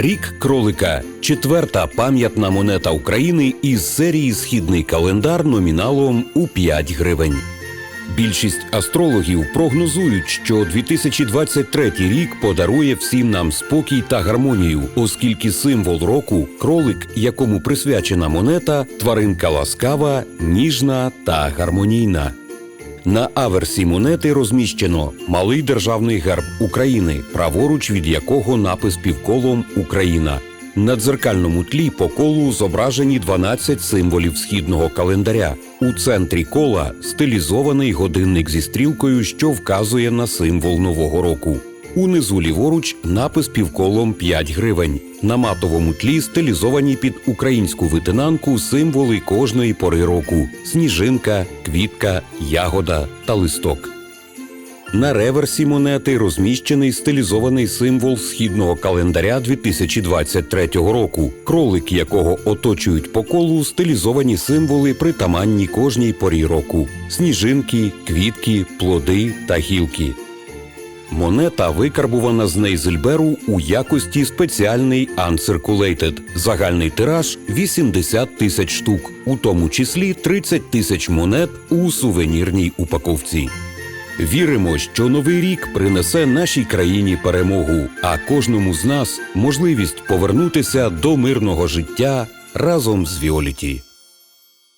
Рік кролика четверта пам'ятна монета України із серії Східний календар номіналом у 5 гривень. Більшість астрологів прогнозують, що 2023 рік подарує всім нам спокій та гармонію, оскільки символ року кролик, якому присвячена монета, тваринка ласкава, ніжна та гармонійна. На аверсі монети розміщено малий державний герб України, праворуч від якого напис півколом Україна. На дзеркальному тлі по колу зображені 12 символів східного календаря. У центрі кола стилізований годинник зі стрілкою, що вказує на символ нового року. Унизу ліворуч напис півколом 5 гривень. На матовому тлі стилізовані під українську витинанку символи кожної пори року: сніжинка, квітка, ягода та листок. На реверсі монети розміщений стилізований символ східного календаря 2023 року, кролик якого оточують по колу стилізовані символи, притаманні кожній порі року: сніжинки, квітки, плоди та гілки. Монета викарбувана з Нейзельберу у якості спеціальний Uncirculated. Загальний тираж 80 тисяч штук, у тому числі 30 тисяч монет у сувенірній упаковці. Віримо, що новий рік принесе нашій країні перемогу, а кожному з нас можливість повернутися до мирного життя разом з Віоліті.